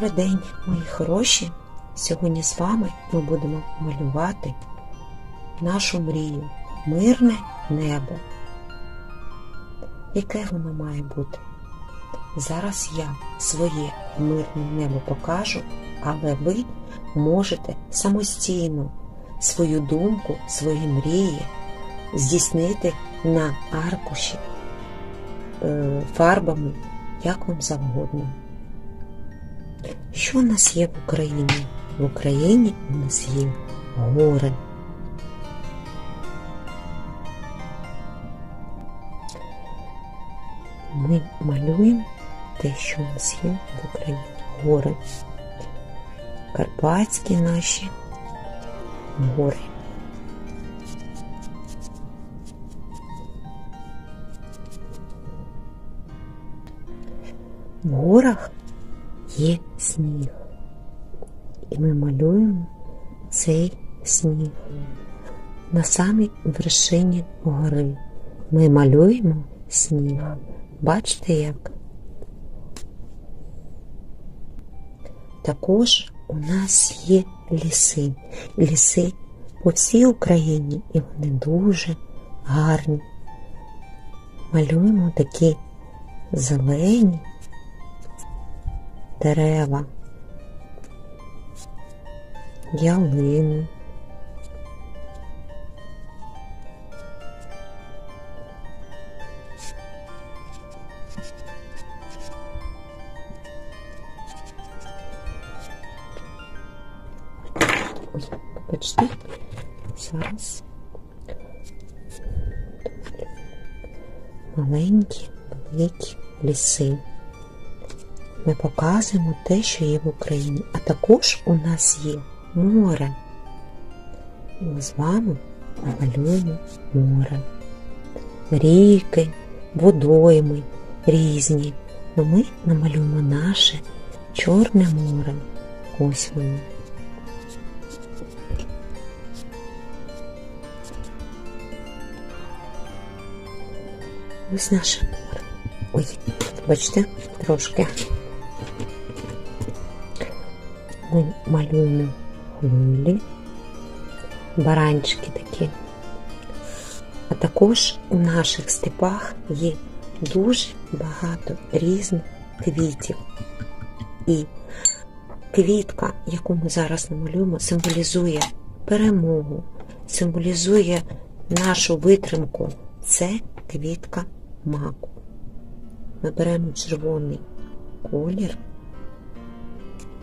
Добрий день, мої хороші! Сьогодні з вами ми будемо малювати нашу мрію мирне небо. Яке воно має бути? Зараз я своє мирне небо покажу, але ви можете самостійно свою думку, свої мрії здійснити на аркуші е, фарбами, як вам завгодно. Що у нас є в Україні? В Україні у нас є гори. Ми малюємо те, що у нас є в Україні. Гори. Карпатські наші гори. В горах є сніг. І ми малюємо цей сніг. На самій вершині гори ми малюємо сніг. Бачите як? Також у нас є ліси. Ліси по всій Україні і вони дуже гарні. Малюємо такі зелені дерева, ялини. Бачите, зараз маленькі, великі ліси ми показуємо те, що є в Україні. А також у нас є море. Ми з вами малюємо море. Ріки, водойми різні. Но ми намалюємо наше Чорне море. Ось воно. Ось наше море. Ой, бачите, трошки. Малюємо хвилі, баранчики такі. А також у наших степах є дуже багато різних квітів. І квітка, яку ми зараз намалюємо, символізує перемогу, символізує нашу витримку. Це квітка маку. Ми беремо червоний колір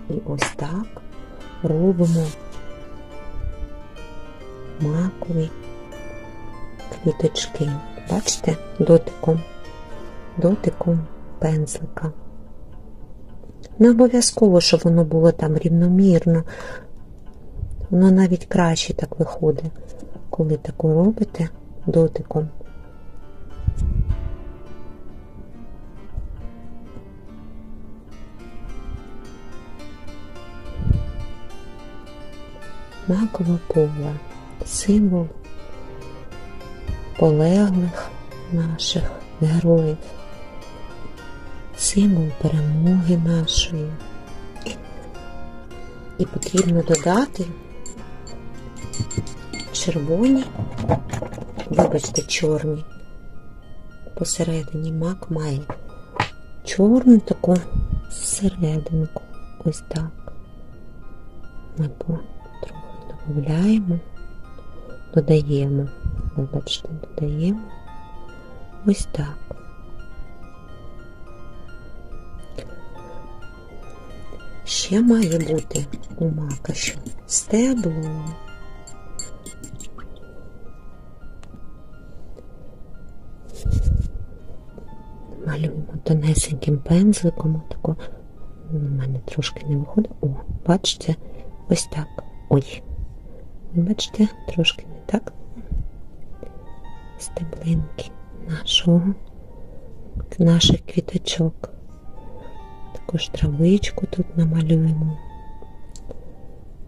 і ось так робимо макові квіточки. Бачите, дотиком, дотиком пензлика. Не обов'язково, щоб воно було там рівномірно. Воно навіть краще так виходить, коли таку робите дотиком. Макове поле символ полеглих наших героїв, символ перемоги нашої. І потрібно додати червоні, вибачте, чорні. Посередині мак має чорну таку серединку. Ось так. По додаємо, додаємо, вибачте, додаємо ось так. Ще має бути у мака що стебло. Малюємо тонесеньким пензликом, тако у мене трошки не виходить. О, бачите, ось так. Ой. Бачите, трошки не так. Стеблинки нашого, наших квіточок. Також травичку тут намалюємо.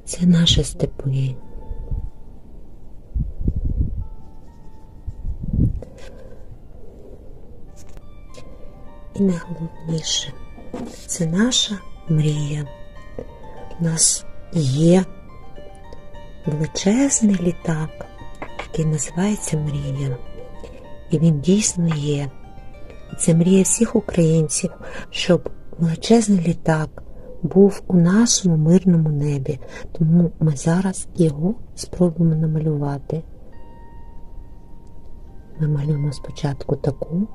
Це наші степи. І найголовніше, це наша мрія. У нас є величезний літак, який називається Мрія. І він дійсно є. Це мрія всіх українців, щоб величезний літак був у нашому мирному небі. Тому ми зараз його спробуємо намалювати. Ми малюємо спочатку таку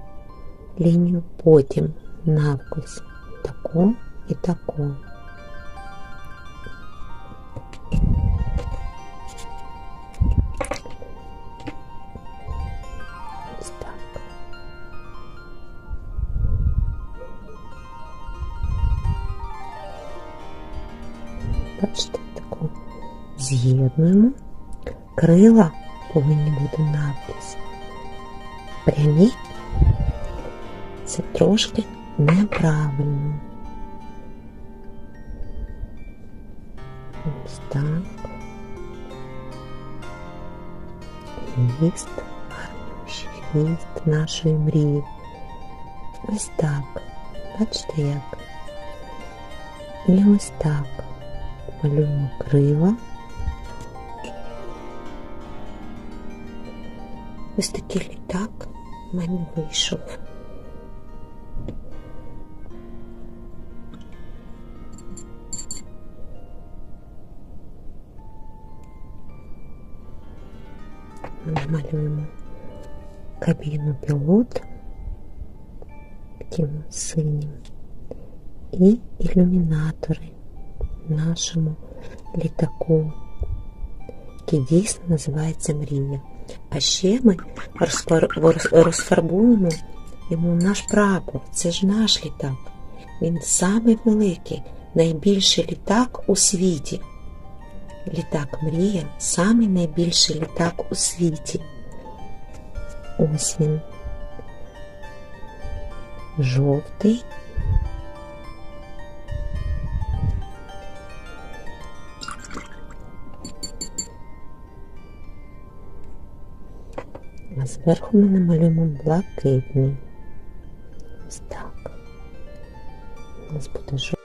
лінію, потім навкось таку і таку. Бачите, таку з'єднуємо. Крила повинні бути навкись. Прямі це трошки неправильно. Ось так. Хвіст, хвіст нашої мрії. Ось так. Бачите як? І ось так. Малюємо крила. Ось такий літак в мене вийшов. Намалюємо кабіну пілот таким синім і ілюмінатори Нашому літаку, який дійсно називається Мрія. А ще ми розфарбуємо йому наш прапор. Це ж наш літак. Він самий великий, найбільший літак у світі. Літак Мрія самий найбільший літак у світі. Ось він. Жовтий. А зверху ми намалюємо блакитний. Ось так. У нас буде жовтий.